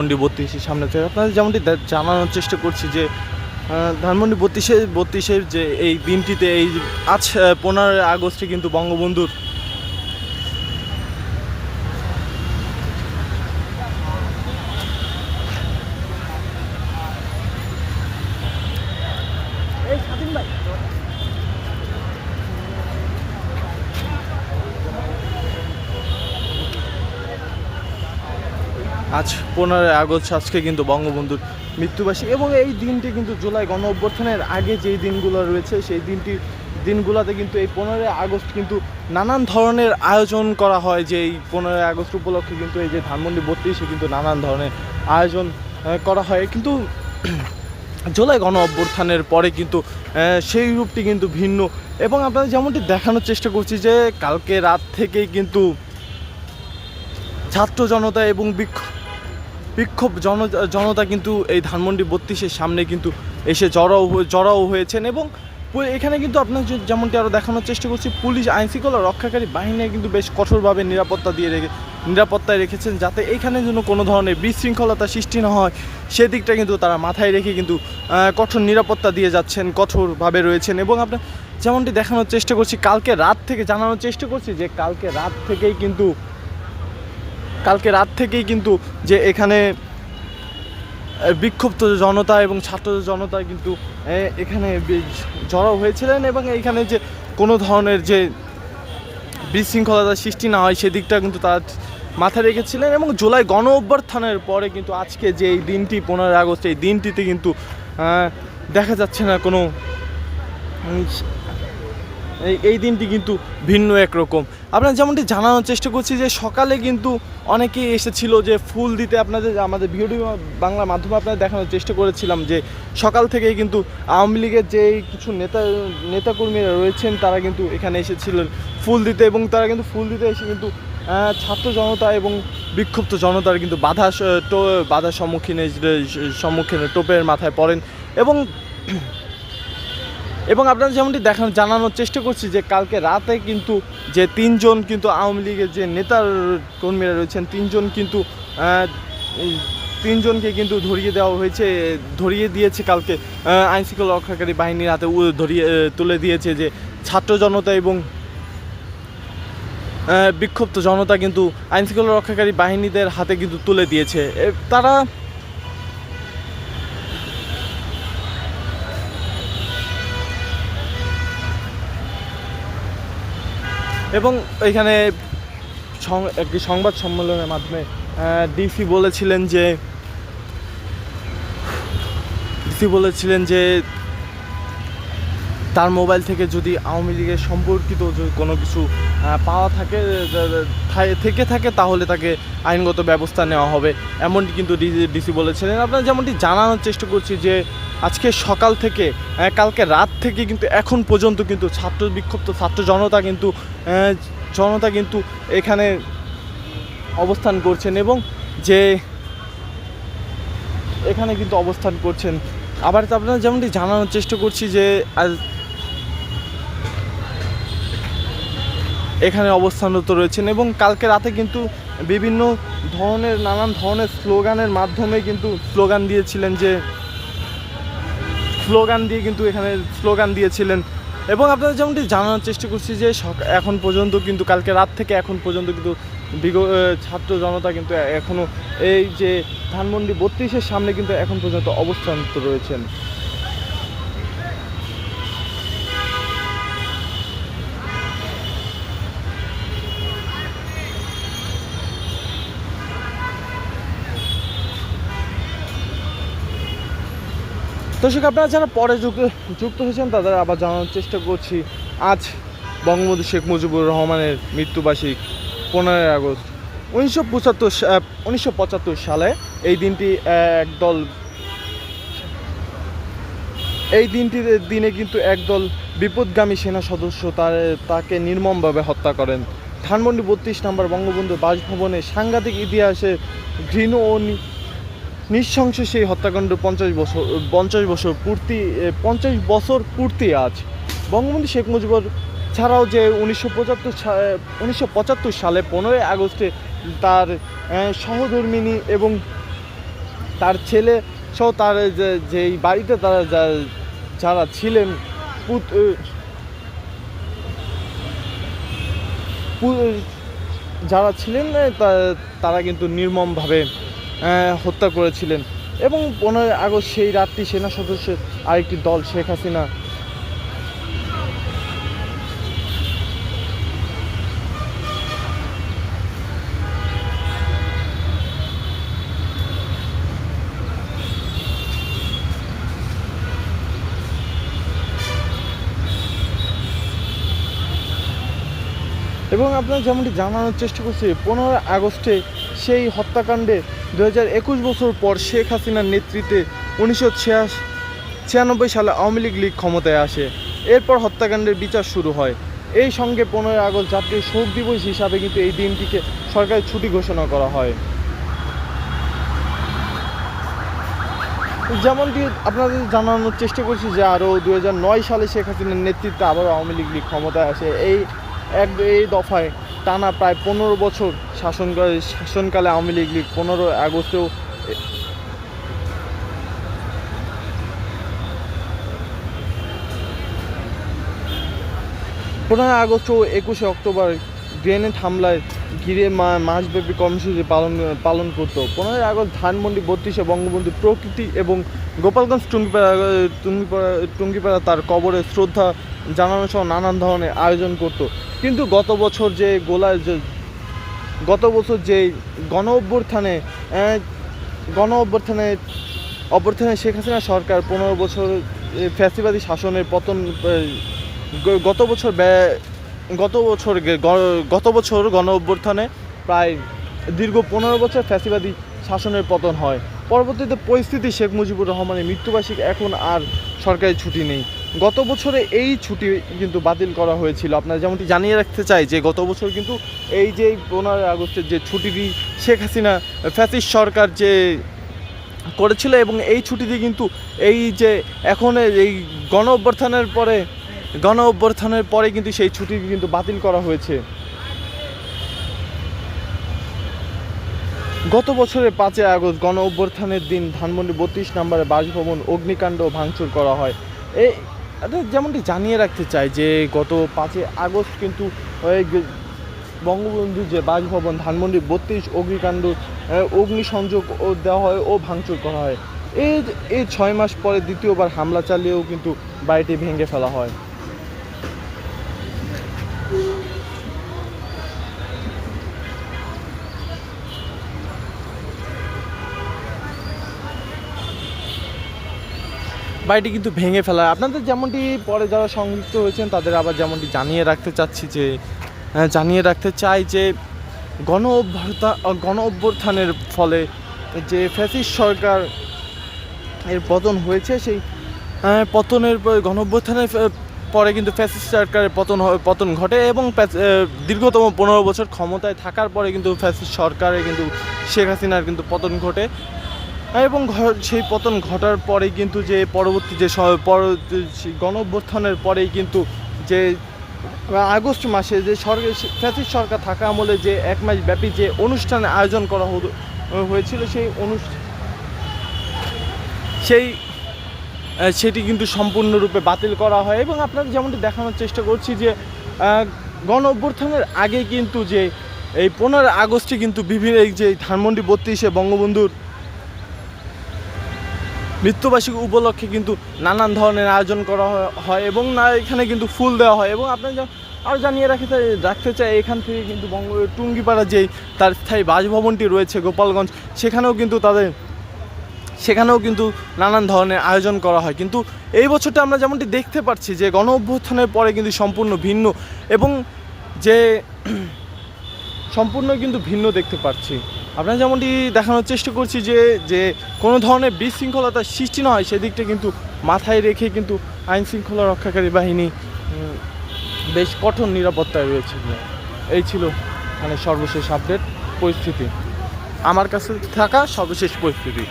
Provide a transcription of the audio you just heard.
ধানমন্ডি বত্রিশের সামনে থেকে। আপনাদের যেমনটি জানানোর চেষ্টা করছি যে ধানমন্ডি বত্রিশে বত্রিশের যে এই দিনটিতে এই আজ পনেরোই আগস্টে কিন্তু বঙ্গবন্ধুর আজ পনেরোই আগস্ট, আজকে কিন্তু বঙ্গবন্ধুর মৃত্যুবার্ষিকী। এবং এই দিনটি কিন্তু জুলাই গণ অভ্যর্থনের আগে যেই দিনগুলো রয়েছে, সেই দিনটি দিনগুলোতে কিন্তু এই পনেরোই আগস্ট কিন্তু নানান ধরনের আয়োজন করা হয়। যে এই পনেরোই আগস্ট উপলক্ষে কিন্তু এই যে ধানমন্ডি বত্রিশে কিন্তু নানান ধরনের আয়োজন করা হয়। কিন্তু জুলাই গণ অভ্যুত্থানের পরে কিন্তু সেই রূপটি কিন্তু ভিন্ন। এবং আপনাদের যেমনটি দেখানোর চেষ্টা করছি যে, কালকে রাত থেকেই কিন্তু ছাত্র জনতা এবং বিক্ষোভ বিক্ষোভ জন জনতা কিন্তু এই ধানমন্ডি বত্রিশের সামনে কিন্তু এসে জড়াও জড়াও হয়েছেন এবং এখানে কিন্তু আপনার যেমনটি আরও দেখানোর চেষ্টা করছি, পুলিশ আইনশৃঙ্খলা রক্ষাকারী বাহিনী কিন্তু বেশ কঠোরভাবে নিরাপত্তা দিয়ে রেখে নিরাপত্তায় রেখেছেন যাতে এইখানে যেন কোনো ধরনের বিশৃঙ্খলতা সৃষ্টি না হয়। সেদিকটা কিন্তু তারা মাথায় রেখে কিন্তু কঠোর নিরাপত্তা দিয়ে যাচ্ছেন, কঠোরভাবে রয়েছেন এবং আপনার যেমনটি দেখানোর চেষ্টা করছি, কালকে রাত থেকে জানানোর চেষ্টা করছি যে কালকে রাত থেকেই কিন্তু কালকে রাত থেকেই কিন্তু যে এখানে বিক্ষুব্ধ জনতা এবং ছাত্র জনতা কিন্তু এখানে জড়ো হয়েছিলেন এবং এইখানে যে কোনো ধরনের যে বিশৃঙ্খলতার সৃষ্টি না হয় সেদিকটা কিন্তু তার মাথায় রেখেছিলেন এবং জুলাই গণ অভ্যর্থানের পরে কিন্তু আজকে যে এই দিনটি, পনেরোই আগস্ট এই দিনটিতে কিন্তু দেখা যাচ্ছে না কোনো এই দিনটি কিন্তু ভিন্ন একরকম। আপনার যেমনটি জানানোর চেষ্টা করছি যে সকালে কিন্তু অনেকেই এসেছিল যে ফুল দিতে আপনাদের, আমাদের ভিডিও বাংলা মাধ্যমে আপনাদের দেখানোর চেষ্টা করেছিলাম যে সকাল থেকেই কিন্তু আওয়ামী লীগের যে কিছু নেতা, নেতাকর্মীরা রয়েছেন, তারা কিন্তু এখানে এসেছিলেন ফুল দিতে এবং তারা কিন্তু ফুল দিতে এসে কিন্তু ছাত্র জনতা এবং বিক্ষুব্ধ জনতার কিন্তু বাধা বাধার সম্মুখীনে সম্মুখীনে টোপের মাথায় পড়েন এবং এবং আপনারা যেমনটি দেখানো জানানোর চেষ্টা করছি যে কালকে রাতে কিন্তু যে তিনজন কিন্তু আওয়ামী লীগের যে নেতার কর্মীরা রয়েছেন, তিনজন কিন্তু তিনজনকে কিন্তু ধরিয়ে দেওয়া হয়েছে, ধরিয়ে দিয়েছে কালকে আইনশৃঙ্খলা রক্ষাকারী বাহিনীর হাতে ধরিয়ে তুলে দিয়েছে যে ছাত্র জনতা এবং বিক্ষুব্ধ জনতা কিন্তু আইনশৃঙ্খলা রক্ষাকারী বাহিনীদের হাতে কিন্তু তুলে দিয়েছে। তারা এবং এখানে একটি সংবাদ সম্মেলনের মাধ্যমে ডিসি বলেছিলেন যে ডিসি বলেছিলেন যে, তার মোবাইল থেকে যদি আওয়ামী লীগের সম্পর্কিত যদি কোনো কিছু পাওয়া থাকে থেকে থাকে, তাহলে তাকে আইনগত ব্যবস্থা নেওয়া হবে। এমনটি কিন্তু ডিসি বলেছিলেন। আপনারা যেমনটি জানানোর চেষ্টা করছি যে আজকে সকাল থেকে কালকে রাত থেকে কিন্তু এখন পর্যন্ত কিন্তু ছাত্র বিক্ষুব্ধ, ছাত্র জনতা কিন্তু জনতা কিন্তু এখানে অবস্থান করছেন এবং যে এখানে কিন্তু অবস্থান করছেন। আবার আপনারা যেমনটি জানানোর চেষ্টা করছি যে, আজ এখানে অবস্থানরত রয়েছেন এবং কালকে রাতে কিন্তু বিভিন্ন ধরনের, নানান ধরনের স্লোগানের মাধ্যমে কিন্তু স্লোগান দিয়েছিলেন যে স্লোগান দিয়ে কিন্তু এখানে স্লোগান দিয়েছিলেন। এবং আপনারা যেমনটি জানানোর চেষ্টা করছি যে এখন পর্যন্ত কিন্তু কালকে রাত থেকে এখন পর্যন্ত কিন্তু ছাত্র জনতা কিন্তু এখনও এই যে ধানমন্ডি বত্রিশের সামনে কিন্তু এখন পর্যন্ত অবস্থান রয়েছেন। দর্শক, আপনারা যারা পরে যুক্ত যুক্ত হয়েছেন, তাদের আবার জানানোর চেষ্টা করছি, আজ বঙ্গবন্ধু শেখ মুজিবুর রহমানের মৃত্যুবার্ষিক, পনেরোই আগস্ট, উনিশশো পঁচাত্তর উনিশশো পঁচাত্তর সালে এই দিনটি একদল এই দিনটির দিনে কিন্তু একদল বিপদগামী সেনা সদস্য তার, তাকে নির্মমভাবে হত্যা করেন। ধানমন্ডি বত্রিশ নম্বর বঙ্গবন্ধু বাসভবনে সাংঘাতিক ইতিহাসে ঘৃণ ও নৃশংস সেই হত্যাকাণ্ড পঞ্চাশ বছর পঞ্চাশ বছর পূর্তি পঞ্চাশ বছর পূর্তি আজ। বঙ্গবন্ধু শেখ মুজিবুর ছাড়াও যে উনিশশো পঁচাত্তর উনিশশো পঁচাত্তর সালে পনেরোই আগস্টে তার সহধর্মিনী এবং তার ছেলে সহ তার যেই বাড়িতে তারা যারা ছিলেন, পুত- যারা ছিলেন তারা কিন্তু নির্মমভাবে হত্যা করেছিলেন। এবং পনেরোই আগস্ট সেই রাতটি সেনা সদস্যের আরেকটি দল, শেখ হাসিনা। এবং আপনার যেমনটি জানানোর চেষ্টা করছি, পনেরোই আগস্টে সেই হত্যাকাণ্ডে দু হাজার একুশ বছর পর শেখ হাসিনার নেতৃত্বে উনিশশো ছিয়ানব্বই সালে আওয়ামী লীগ লীগ ক্ষমতায় আসে। এরপর হত্যাকাণ্ডের বিচার শুরু হয়। এই সঙ্গে পনেরোই আগস্ট জাতীয় শোক দিবস হিসাবে কিন্তু এই দিনটিকে সরকারি ছুটি ঘোষণা করা হয়। যেমনটি আপনাদের জানানোর চেষ্টা করছি যে আরও দুই হাজার নয় সালে শেখ হাসিনার নেতৃত্বে আবারও আওয়ামী লীগ লীগ ক্ষমতায় আসে। এই এক এই দফায় টানা প্রায় পনেরো বছর শাসন শাসনকালে আওয়ামী লীগ লীগ পনেরো আগস্টেও পনেরোই আগস্ট ও একুশে অক্টোবর গ্রেনেড হামলায় ঘিরে মাসব্যাপী কর্মসূচি পালন পালন করত। পনেরোই আগস্ট ধানমন্ডি, বত্রিশে বঙ্গবন্ধু প্রকৃতি এবং গোপালগঞ্জ টুঙ্গিপাড়া টুঙ্গিপাড়া টুঙ্গিপাড়া তার কবরে শ্রদ্ধা জানানো সহ নানান ধরনের আয়োজন করত। কিন্তু গত বছর যে গোলায় যে গত বছর যে গণ অভ্যুত্থানে আহ, গণ অভ্যুত্থানে অভ্যুত্থানে শেখ হাসিনা সরকার পনেরো বছর ফ্যাসিবাদী শাসনের পতন গত বছর গত বছর গত বছর গণ অভ্যুত্থানে প্রায় দীর্ঘ পনেরো বছর ফ্যাসিবাদী শাসনের পতন হয়। পরবর্তীতে পরিস্থিতি শেখ মুজিবুর রহমানের মৃত্যুবার্ষিকী এখন আর সরকারি ছুটি নেই। গত বছরে এই ছুটি কিন্তু বাতিল করা হয়েছিল। আপনারা যেমনটি জানিয়ে রাখতে চাই যে, গত বছর কিন্তু এই যে পনেরোই আগস্টের যে ছুটিটি, শেখ হাসিনা ফ্যাসিস্ট সরকার যে করেছিল এবং এই ছুটিতে কিন্তু এই যে এখন এই গণ অভ্যর্থানের পরে, গণ অভ্যর্থানের পরে কিন্তু সেই ছুটি কিন্তু বাতিল করা হয়েছে। গত বছরের পাঁচই আগস্ট গণ অভ্যর্থানের দিন ধানমন্ডি বত্রিশ নম্বরে বাসভবন অগ্নিকাণ্ড ভাঙচুর করা হয়। এই যেমনটি জানিয়ে রাখতে চাই যে গত পাঁচই আগস্ট কিন্তু বঙ্গবন্ধু যে বাসভবন ধানমন্ডি বত্রিশ অগ্নিকাণ্ড অগ্নিসংযোগ দেওয়া হয় ও ভাঙচুর করা হয়। এই এই ছয় মাস পরে দ্বিতীয়বার হামলা চালিয়েও কিন্তু বাড়িটি ভেঙে ফেলা হয়। বাড়িটি কিন্তু ভেঙে ফেলা আপনাদের যেমনটি পরে যারা সংযুক্ত হয়েছেন তাদের আবার যেমনটি জানিয়ে রাখতে চাচ্ছি যে জানিয়ে রাখতে চাই যে, গণ অভ্যর্থা গণ অভ্যুত্থানের ফলে যে ফ্যাসিস সরকার এর পতন হয়েছে, সেই পতনের গণ অভ্যুত্থানের ফ- পরে কিন্তু ফ্যাসিস সরকারের পতন পতন ঘটে এবং দীর্ঘতম পনেরো বছর ক্ষমতায় থাকার পরে কিন্তু ফ্যাসিস সরকারের কিন্তু শেখ হাসিনার কিন্তু পতন ঘটে। এবং ঘ- সেই পতন ঘটার পরে কিন্তু যে পরবর্তী যে গণ অভ্যুত্থানের পরেই কিন্তু যে আগস্ট মাসে যে সরকার ফ্যাসিস্ট সরকার থাকা আমলে যে এক মাস ব্যাপী যে অনুষ্ঠানের আয়োজন করা হয়েছিল, সেই অনুষ্ঠান সেই সেটি কিন্তু সম্পূর্ণরূপে বাতিল করা হয় এবং আপনাদের যেমনটি দেখানোর চেষ্টা করছি যে গণ অভ্যুত্থানের আগে কিন্তু যে, এই পনেরো আগস্টে কিন্তু বিভিন্ন যে ধানমন্ডি বত্রিশে বঙ্গবন্ধুর মৃত্যুবার্ষিকী উপলক্ষে কিন্তু নানান ধরনের আয়োজন করা হয়- এবং না, এখানে কিন্তু ফুল দেওয়া হয় এবং আপনার আরও জানিয়ে রাখতে রাখতে চাই, এখান থেকে কিন্তু বঙ্গ টুঙ্গিপাড়া যেই তার স্থায়ী বাসভবনটি রয়েছে গোপালগঞ্জ, সেখানেও কিন্তু তাদের সেখানেও কিন্তু নানান ধরনের আয়োজন করা হয়। কিন্তু এই বছরটা আমরা যেমনটি দেখতে পাচ্ছি যে গণ অভ্যুত্থানের পরে কিন্তু সম্পূর্ণ ভিন্ন এবং যে সম্পূর্ণ কিন্তু ভিন্ন দেখতে পাচ্ছি। আমরা যেমনটি দেখানোর চেষ্টা করছি যে যে কোনো ধরনের বিশৃঙ্খলতার সৃষ্টি না হয়, সেদিকটা কিন্তু মাথায় রেখে কিন্তু আইন শৃঙ্খলা রক্ষাকারী বাহিনী বেশ কঠোর নিরাপত্তায় রয়েছে। এই ছিল মানে সর্বশেষ আপডেট পরিস্থিতি। আমার কাছে থাকা সর্বশেষ পরিস্থিতি।